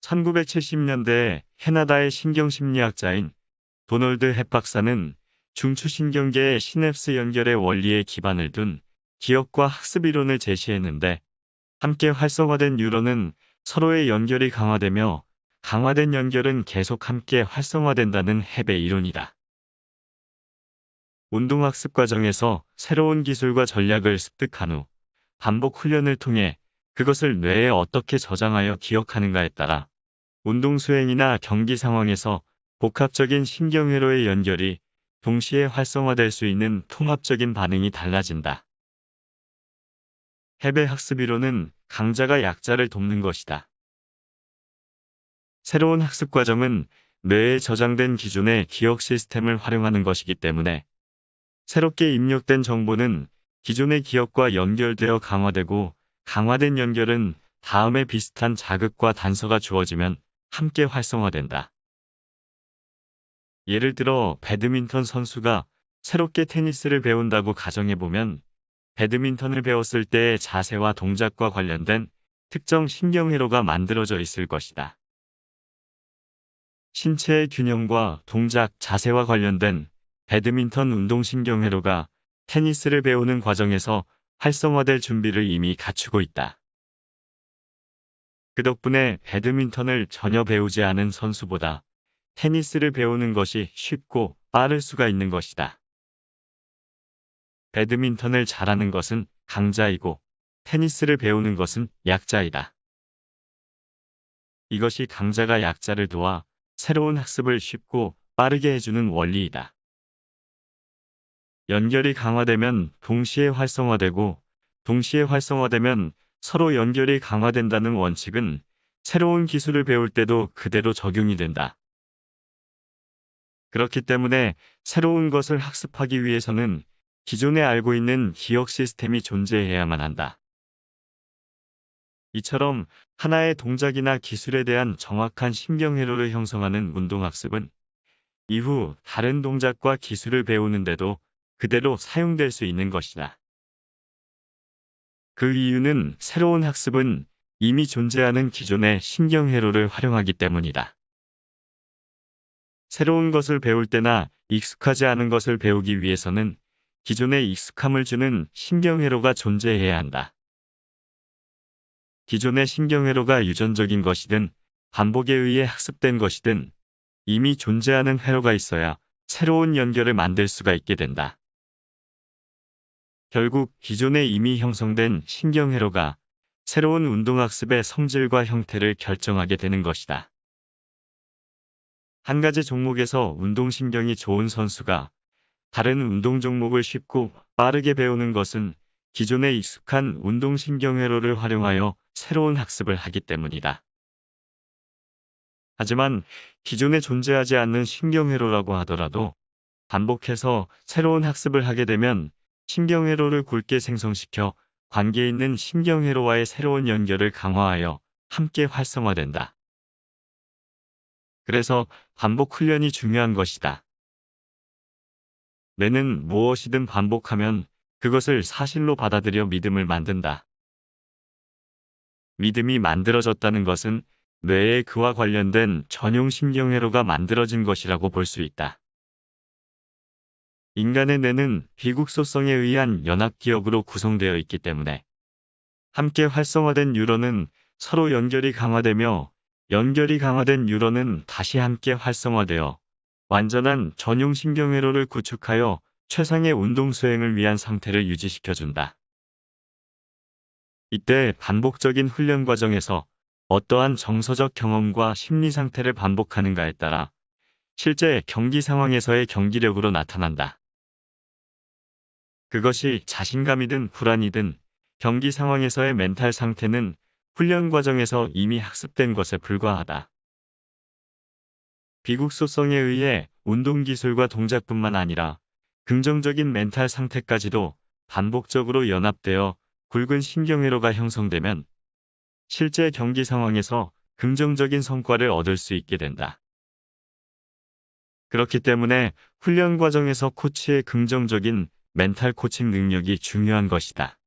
1970년대에 캐나다의 신경심리학자인 도널드 헵 박사는 중추신경계의 시냅스 연결의 원리에 기반을 둔 기억과 학습 이론을 제시했는데 함께 활성화된 뉴런은 서로의 연결이 강화되며 강화된 연결은 계속 함께 활성화된다는 헵의 이론이다. 운동학습 과정에서 새로운 기술과 전략을 습득한 후 반복 훈련을 통해 그것을 뇌에 어떻게 저장하여 기억하는가에 따라 운동 수행이나 경기 상황에서 복합적인 신경회로의 연결이 동시에 활성화될 수 있는 통합적인 반응이 달라진다. 헵의 학습 이론은 강자가 약자를 돕는 것이다. 새로운 학습 과정은 뇌에 저장된 기존의 기억 시스템을 활용하는 것이기 때문에 새롭게 입력된 정보는 기존의 기억과 연결되어 강화되고 강화된 연결은 다음에 비슷한 자극과 단서가 주어지면 함께 활성화된다. 예를 들어 배드민턴 선수가 새롭게 테니스를 배운다고 가정해보면 배드민턴을 배웠을 때의 자세와 동작과 관련된 특정 신경회로가 만들어져 있을 것이다. 신체의 균형과 동작, 자세와 관련된 배드민턴 운동신경회로가 테니스를 배우는 과정에서 활성화될 준비를 이미 갖추고 있다. 그 덕분에 배드민턴을 전혀 배우지 않은 선수보다 테니스를 배우는 것이 쉽고 빠를 수가 있는 것이다. 배드민턴을 잘하는 것은 강자이고 테니스를 배우는 것은 약자이다. 이것이 강자가 약자를 도와 새로운 학습을 쉽고 빠르게 해주는 원리이다. 연결이 강화되면 동시에 활성화되고 동시에 활성화되면 서로 연결이 강화된다는 원칙은 새로운 기술을 배울 때도 그대로 적용이 된다. 그렇기 때문에 새로운 것을 학습하기 위해서는 기존에 알고 있는 기억 시스템이 존재해야만 한다. 이처럼 하나의 동작이나 기술에 대한 정확한 신경회로를 형성하는 운동학습은 이후 다른 동작과 기술을 배우는데도 그대로 사용될 수 있는 것이다. 그 이유는 새로운 학습은 이미 존재하는 기존의 신경회로를 활용하기 때문이다. 새로운 것을 배울 때나 익숙하지 않은 것을 배우기 위해서는 기존의 익숙함을 주는 신경회로가 존재해야 한다. 기존의 신경회로가 유전적인 것이든 반복에 의해 학습된 것이든 이미 존재하는 회로가 있어야 새로운 연결을 만들 수가 있게 된다. 결국 기존에 이미 형성된 신경회로가 새로운 운동학습의 성질과 형태를 결정하게 되는 것이다. 한 가지 종목에서 운동신경이 좋은 선수가 다른 운동 종목을 쉽고 빠르게 배우는 것은 기존에 익숙한 운동신경회로를 활용하여 새로운 학습을 하기 때문이다. 하지만 기존에 존재하지 않는 신경회로라고 하더라도 반복해서 새로운 학습을 하게 되면 신경회로를 굵게 생성시켜 관계 있는 신경회로와의 새로운 연결을 강화하여 함께 활성화된다. 그래서 반복 훈련이 중요한 것이다. 뇌는 무엇이든 반복하면 그것을 사실로 받아들여 믿음을 만든다. 믿음이 만들어졌다는 것은 뇌에 그와 관련된 전용 신경회로가 만들어진 것이라고 볼 수 있다. 인간의 뇌는 비국소성에 의한 연합기억으로 구성되어 있기 때문에 함께 활성화된 뉴런은 서로 연결이 강화되며 연결이 강화된 뉴런은 다시 함께 활성화되어 완전한 전용 신경회로를 구축하여 최상의 운동 수행을 위한 상태를 유지시켜준다. 이때 반복적인 훈련 과정에서 어떠한 정서적 경험과 심리 상태를 반복하는가에 따라 실제 경기 상황에서의 경기력으로 나타난다. 그것이 자신감이든 불안이든 경기 상황에서의 멘탈 상태는 훈련 과정에서 이미 학습된 것에 불과하다. 비국소성에 의해 운동 기술과 동작뿐만 아니라 긍정적인 멘탈 상태까지도 반복적으로 연합되어 굵은 신경회로가 형성되면 실제 경기 상황에서 긍정적인 성과를 얻을 수 있게 된다. 그렇기 때문에 훈련 과정에서 코치의 긍정적인 멘탈 코칭 능력이 중요한 것이다.